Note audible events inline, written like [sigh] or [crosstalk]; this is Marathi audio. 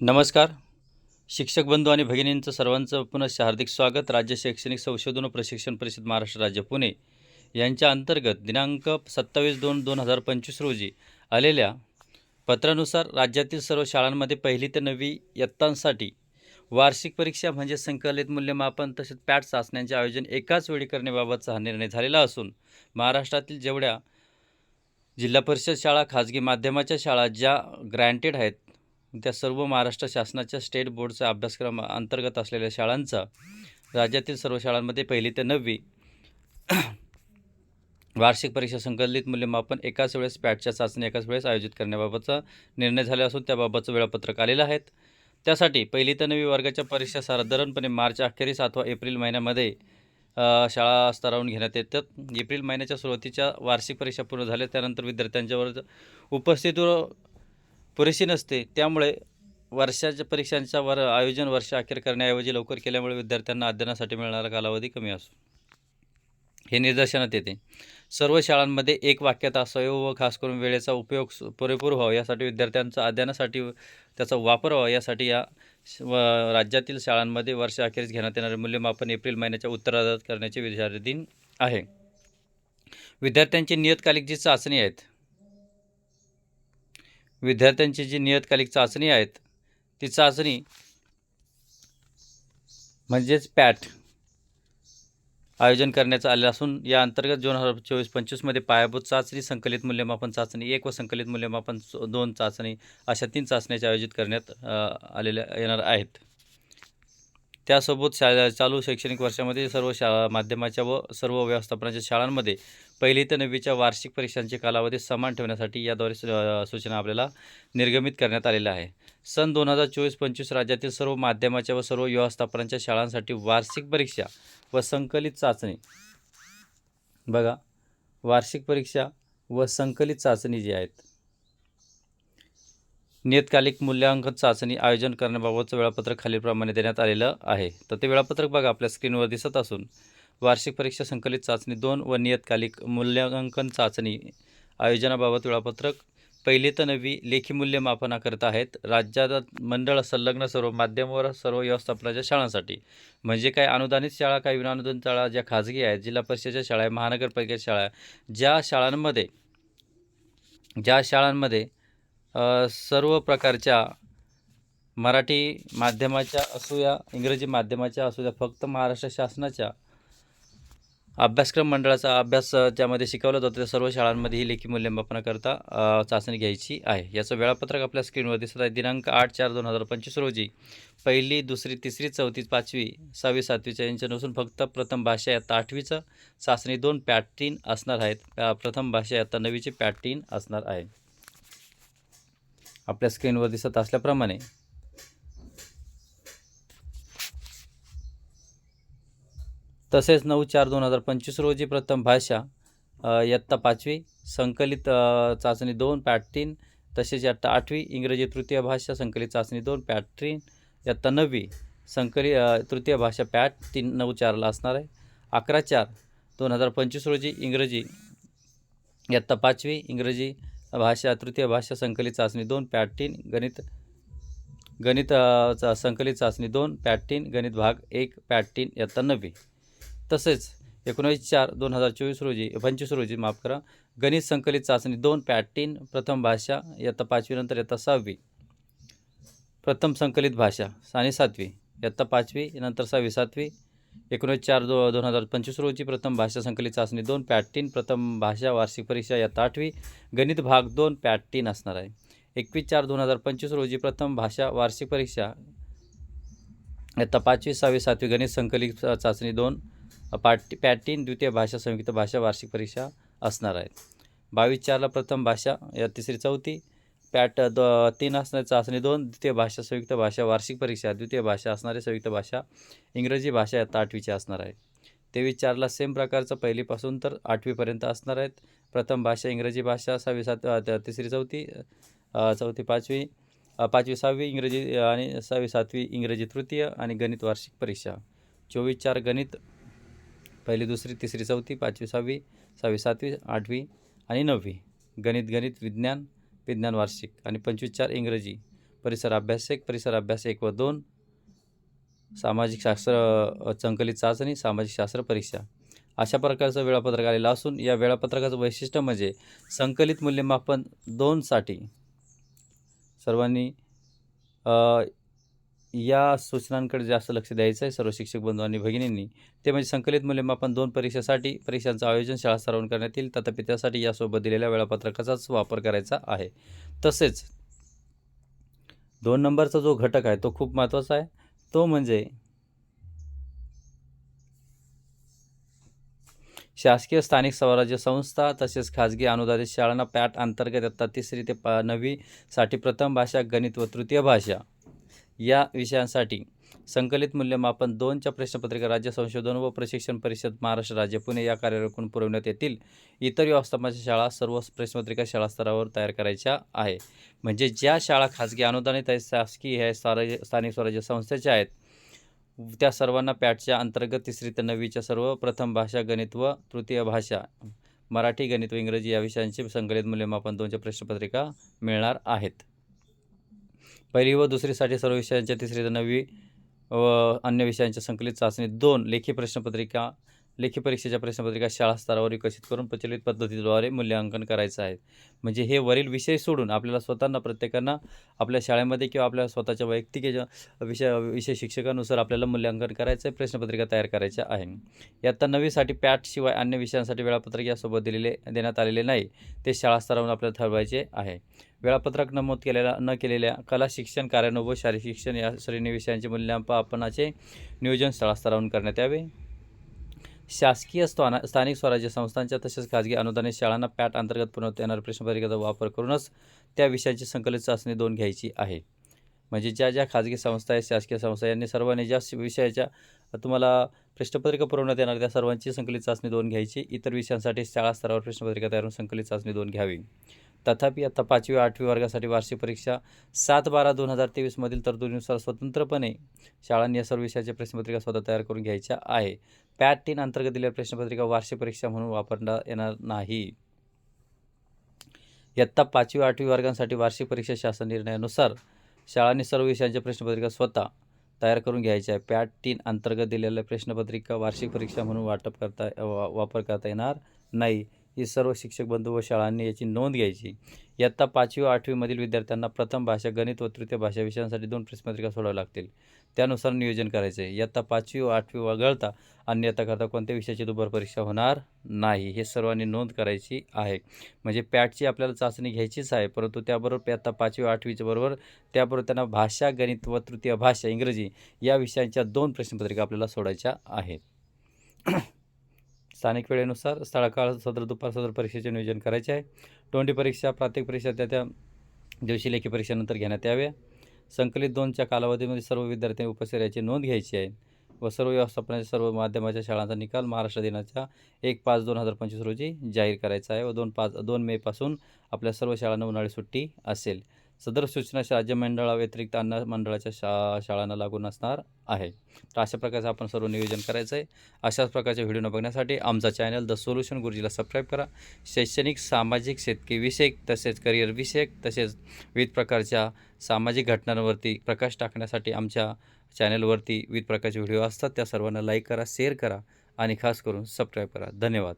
नमस्कार. शिक्षक बंधू आणि भगिनींचं सर्वांचं पुनश्च हार्दिक स्वागत. राज्य शैक्षणिक संशोधन व प्रशिक्षण परिषद महाराष्ट्र राज्य पुणे यांच्या अंतर्गत दिनांक सत्तावीस दोन दोन हजार पंचवीस रोजी आलेल्या पत्रानुसार राज्यातील सर्व शाळांमध्ये पहिली ते नववी इयत्तांसाठी वार्षिक परीक्षा म्हणजे संकलित मूल्यमापन तसेच पॅट चाचण्यांचे आयोजन एकाच वेळी करण्याबाबतचा हा निर्णय झालेला असून महाराष्ट्रातील जेवढ्या जिल्हा परिषद शाळा खाजगी माध्यमाच्या शाळा ज्या ग्रँटेड आहेत त्या सर्व महाराष्ट्र शासनाच्या स्टेट बोर्डचा अभ्यासक्रम अंतर्गत असलेल्या शाळांचा राज्यातील सर्व शाळांमध्ये पहिली ते नववी [clears throat] वार्षिक परीक्षा संकलित मूल्यमापन एकाच वेळेस पॅटच्या चाचणी एकाच वेळेस आयोजित करण्याबाबतचा निर्णय झाला असून त्याबाबतचं वेळापत्रक आलेलं आहेत. त्यासाठी पहिली ते नववी वर्गाच्या परीक्षा साधारणपणे मार्च अखेरीस अथवा एप्रिल महिन्यामध्ये शाळा स्तरावरून घेण्यात येतात. एप्रिल महिन्याच्या सुरुवातीच्या वार्षिक परीक्षा पूर्ण झाल्या त्यानंतर विद्यार्थ्यांच्यावर उपस्थित पुरेशी नसते. त्यामुळे वर्षाच्या परीक्षांच्या वर आयोजन वर्ष अखेर करण्याऐवजी लवकर केल्यामुळे विद्यार्थ्यांना अध्ययनासाठी मिळणारा कालावधी कमी असतो. हे निदर्शनात येते. सर्व शाळांमध्ये एक वाक्यात असावे व खास करून वेळेचा उपयोग पुरेपूर व्हावा यासाठी विद्यार्थ्यांचा अध्ययनासाठी त्याचा वापर व्हावा यासाठी या श- व राज्यातील शाळांमध्ये वर्ष अखेरीस घेण्यात येणारे मूल्यमापन एप्रिल महिन्याच्या उत्तरार्धात करण्याचे विचाराधीन आहे. विद्यार्थ्यांची नियतकालिक जी चाचणी आहेत विद्यार्थ्यांची जी नियतकालिक चाचणी आहेत ती चाचणी म्हणजेच पॅट आयोजन करण्यात आले असून या अंतर्गत दोन हजार चोवीस पंचवीसमध्ये पायाभूत चाचणी संकलित मूल्यमापन चाचणी एक व संकलित मूल्यमापन दोन चाचणी अशा तीन चाचण्याचे आयोजित करण्यात आलेल्या येणार आहेत. त्यासोबत शा चालू शैक्षणिक वर्षामध्ये सर्व शाळा माध्यमाच्या व सर्व व्यवस्थापनाच्या शाळांमध्ये पहिली ते नववीच्या वार्षिक परीक्षांचे कालावधी समान ठेवण्यासाठी याद्वारे सूचना आपल्याला निर्गमित करण्यात आलेल्या आहे. सन दोन हजार चोवीस पंचवीस राज्यातील सर्व माध्यमाच्या व सर्व व्यवस्थापनाच्या शाळांसाठी वार्षिक परीक्षा व संकलित चाचणी. बघा वार्षिक परीक्षा व संकलित चाचणी जी आहेत नियतकालिक मूल्यांकन चाचणी आयोजन करण्याबाबतचं वेळापत्रक खालीलप्रमाणे देण्यात आलेलं आहे. तर ते वेळापत्रक बघा आपल्या स्क्रीनवर दिसत असून वार्षिक परीक्षा संकलित चाचणी दोन व नियतकालिक मूल्यांकन चाचणी आयोजनाबाबत वेळापत्रक. पहिली तर नवी लेखी मूल्यमापना करत आहेत. राज्यात मंडळ संलग्न सर्व माध्यमावर सर्व व्यवस्थापनाच्या शाळांसाठी. म्हणजे काय अनुदानित शाळा काही विनानुदानित शाळा ज्या खाजगी आहेत जिल्हा परिषदेच्या शाळा आहे महानगरपालिकेच्या शाळा ज्या शाळांमध्ये ज्या शाळांमध्ये सर्व प्रकारच्या मराठी माध्यमाच्या असू या इंग्रजी माध्यमाच्या असू द्या फक्त महाराष्ट्र शासनाच्या अभ्यासक्रम मंडळाचा अभ्यास त्यामध्ये ज्यामध्ये शिकवला जातो त्या सर्व शाळांमध्ये ही लेखी मूल्यमापनाकरता चाचणी घ्यायची आहे. याचं वेळापत्रक आपल्या स्क्रीनवर दिसत आहे. दिनांक आठ चार दोन हजार पंचवीस रोजी पहिली दुसरी तिसरी चौथी पाचवी सहावी सातवीच्या यांच्या नसून फक्त प्रथम भाषा आता आठवीचं चाचणी दोन पॅटीन असणार आहेत. प्रथम भाषा आता नवीची पॅटीन असणार आहे. आपल्या स्क्रीनवर दिसत असल्याप्रमाणे तसेच नऊ चार दोन हजार पंचवीस रोजी प्रथम भाषा इयत्ता पाचवी संकलित चाचणी दोन पॅट तीन तसेच इयत्ता आठवी इंग्रजी तृतीय भाषा संकलित चाचणी दोन पॅट तीन इयत्ता नववी संकलित तृतीय भाषा पॅट तीन नऊ चारला असणार आहे. अकरा चार दोन हजार पंचवीस रोजी इंग्रजी इयत्ता पाचवी इंग्रजी भाषा तृतीय भाषा संकलित चाचणी दोन पॅट तीन गणित गणित चा- संकलित चाचणी दोन पॅट तीन गणित भाग एक पॅट तीन इयत्ता नववी. तसेच एकोणवीस चार दोन हजार चोवीस रोजी पंचवीस रोजी माफ करा गणित संकलित चाचणी दोन पॅटीन प्रथम भाषा इयत्ता पाचवीनंतर इयत्ता सहावी. प्रथम संकलित भाषा आणि सातवी इयत्ता पाचवी नंतर सहावी सातवी. एकोणीस चार दो दोन हजार पंचवीस रोजी प्रथम भाषा संकलित चाचणी दोन पॅटीन प्रथम भाषा वार्षिक परीक्षा इयत्ता आठवी. गणित भाग दोन पॅटीन असणार आहे. एकवीस चार दोन हजार पंचवीस रोजी प्रथम भाषा वार्षिक परीक्षा इयत्ता पाचवी सहावी सातवी गणित संकलित चाचणी दोन. पाट पॅटीन द्वितीय भाषा संयुक्त भाषा वार्षिक परीक्षा असणार आहेत. बावीस चारला प्रथम भाषा या तिसरी चौथी. पॅट द तीन असणारे चाचणी दोन. द्वितीय भाषा संयुक्त भाषा वार्षिक परीक्षा. द्वितीय भाषा असणारी संयुक्त भाषा. इंग्रजी भाषा या आठवीची असणार आहे. तेवीस चारला सेम प्रकारचं पहिलीपासून तर आठवीपर्यंत असणार आहेत. प्रथम भाषा इंग्रजी भाषा सहावी सात तिसरी चौथी चौथी पाचवी पाचवी सहावी इंग्रजी आणि सहावी सातवी इंग्रजी तृतीय आणि गणित वार्षिक परीक्षा. चोवीस चार गणित पहिली दुसरी तिसरी चौथी पाचवी सहावी सहावी सातवी आठवी आणि नववी. गणित गणित विज्ञान विज्ञान वार्षिक आणि पंचवीस चार इंग्रजी. परिसर अभ्यास एक परिसर अभ्यास एक व दोन. सामाजिक शास्त्र संकलित चाचणी सामाजिक शास्त्र परीक्षा. अशा प्रकारचं वेळापत्रक आलेलं असून या वेळापत्रकाचं वैशिष्ट्य म्हणजे संकलित मूल्यमापन दोनसाठी. सर्वांनी या सूचनांकडे जास्त लक्ष द्यायचं आहे सर्व शिक्षक बंधू आणि भगिनींनी. ते म्हणजे संकलित मूल्यमापन दोन परीक्षेसाठी परीक्षांचं आयोजन शाळा स्तरावरून करण्यात येईल. तथापि त्यासाठी यासोबत दिलेल्या वेळापत्रकाचाच वापर करायचा आहे. तसेच दोन नंबरचा जो घटक आहे तो खूप महत्त्वाचा आहे. तो म्हणजे शासकीय स्थानिक स्वराज्य संस्था तसेच खाजगी अनुदानित शाळांना पॅट अंतर्गत आता तिसरी ते पा नववीसाठी प्रथम भाषा गणित व तृतीय भाषा. या विषयांसाठी संकलित मूल्यमापन दोनच्या प्रश्नपत्रिका राज्य संशोधन व प्रशिक्षण परिषद महाराष्ट्र राज्य पुणे या कार्यालयाकडून पुरवण्यात येतील. इतर व्यवस्थापनाच्या शाळा सर्व प्रश्नपत्रिका शाळा स्तरावर तयार करायच्या आहे. म्हणजे ज्या शाळा खाजगी अनुदानित आहेत शासकीय आहे स्वराज्य स्थानिक स्वराज्य संस्थेच्या आहेत त्या सर्वांना पॅटच्या अंतर्गत तिसरी ते नववीच्या सर्व प्रथम भाषा गणित व तृतीय भाषा मराठी गणित व इंग्रजी या विषयांची संकलित मूल्यमापन दोनच्या प्रश्नपत्रिका मिळणार आहेत. पहिली व दुसरीसाठी सर्व विषयांच्या तिसरी तर नववी व अन्य विषयांच्या संकलित चाचणी दोन लेखी प्रश्नपत्रिका लेखी परीक्षेच्या प्रश्नपत्रिका शाळा स्तरावर विकसित करून प्रचलित पद्धतीद्वारे मूल्यांकन करायचं आहे. म्हणजे हे वरील विषय सोडून आपल्याला स्वतःना प्रत्येकांना आपल्या शाळेमध्ये किंवा आपल्या स्वतःच्या वैयक्तिक विषय विषय शिक्षकानुसार आपल्याला मूल्यांकन करायचं आहे प्रश्नपत्रिका तयार करायच्या आहे. यात नवीसाठी पॅटशिवाय अन्य विषयांसाठी वेळापत्रक यासोबत दिलेले देण्यात आलेले नाही ते शाळा स्तरावरून आपल्याला ठरवायचे आहे. वेळापत्रक नमूद केलेल्या न केलेल्या कला शिक्षण कार्यानुभव शारीरिक शिक्षण या श्रेणी विषयांचे मूल्यमापनाचे नियोजन शाळा स्तरावरून करण्यात यावे. शासकीय स्थाना स्थानिक स्वराज्य संस्थांच्या तसेच खाजगी अनुदानित शाळांना पॅट अंतर्गत पुरवण्यात येणाऱ्या प्रश्नपत्रिकेचा वापर करूनच त्या विषयाची संकलित चाचणी दोन घ्यायची आहे. म्हणजे ज्या ज्या खाजगी संस्था आहेत शासकीय संस्था यांनी सर्वांनी ज्या विषयाच्या तुम्हाला प्रश्नपत्रिका पुरवण्यात येणार त्या सर्वांची संकलित चाचणी दोन घ्यायची. इतर विषयांसाठी शाळा स्तरावर प्रश्नपत्रिका तयार संकलित चाचणी दोन घ्यावी. तथापि आता पाचवी आठवी वर्गासाठी वार्षिक परीक्षा सात बारा दोन हजार तेवीसमधील तरतुदीनुसार स्वतंत्रपणे शाळांनी या सर्व विषयाच्या प्रश्नपत्रिका स्वतः तयार करून घ्यायच्या आहे. पॅट तीन अंतर्गत दिलेल्या प्रश्नपत्रिका वार्षिक परीक्षा म्हणून वापरता येणार नाही. इयत्ता पाचवी आठवी वर्गांसाठी वार्षिक परीक्षा शासन निर्णयानुसार शाळांनी सर्व विषयांच्या प्रश्नपत्रिका स्वतः तयार करून घ्यायच्या आहे. पॅट तीन अंतर्गत दिलेल्या प्रश्नपत्रिका वार्षिक परीक्षा म्हणून वाटप करता वा वापर करता येणार नाही. ही सर्व शिक्षक बंधू व शाळांनी याची नोंद घ्यायची. इयत्ता पाचवी व आठवीमधील विद्यार्थ्यांना प्रथम भाषा गणित व तृतीय भाषा विषयांसाठी दोन प्रश्नपत्रिका सोडाव्या लागतील. त्यानुसार नियोजन करायचे आहे इयत्ता पाचवी व आठवी वगळता अन्य करता कोणत्या विषयाची दुबार परीक्षा होणार नाही हे सर्वांनी नोंद करायची आहे. म्हणजे पॅटची आपल्याला चाचणी घ्यायचीच आहे परंतु त्याबरोबर इयत्ता पाचवी आठवीच्या बरोबर त्याबरोबर त्यांना भाषा गणित व तृतीय भाषा इंग्रजी या विषयांच्या दोन प्रश्नपत्रिका आपल्याला सोडायच्या आहेत. स्थानिक वेळेनुसार स्थळकाळ सदर दुपार सदर परीक्षेचे नियोजन करायचे आहे. तोंडी परीक्षा प्रात्येक परीक्षा त्या त्या दिवशी लेखी परीक्षेनंतर घेण्यात याव्या. संकलित दोनच्या कालावधीमध्ये सर्व विद्यार्थ्यांनी उपस्थित याची नोंद घ्यायची आहे व सर्व व्यवस्थापनाच्या सर्व माध्यमाच्या शाळांचा निकाल महाराष्ट्र दिनाच्या एक पाच दोन हजार पंचवीस रोजी जाहीर करायचा आहे व दोन पाच दोन मेपासून आपल्या सर्व शाळांना उन्हाळी सुट्टी असेल. सदर सूचना राज्य मंडळाव्यतिरिक्त अन्न मंडळाच्या शा शाळांना लागून असणार आहे. तर अशा प्रकारचं आपण सर्व नियोजन करायचं आहे अशाच प्रकारच्या व्हिडिओ बघण्यासाठी आमचा चॅनल द सोल्युशन गुरुजीला सबस्क्राईब करा. शैक्षणिक सामाजिक शेतकी विषयक तसेच करिअरविषयक तसेच विविध प्रकारच्या सामाजिक घटनांवरती प्रकाश टाकण्यासाठी आमच्या चॅनलवरती विविध प्रकारचे व्हिडिओ असतात. त्या सर्वांना लाईक करा शेअर करा आणि खास करून सबस्क्राईब करा. धन्यवाद.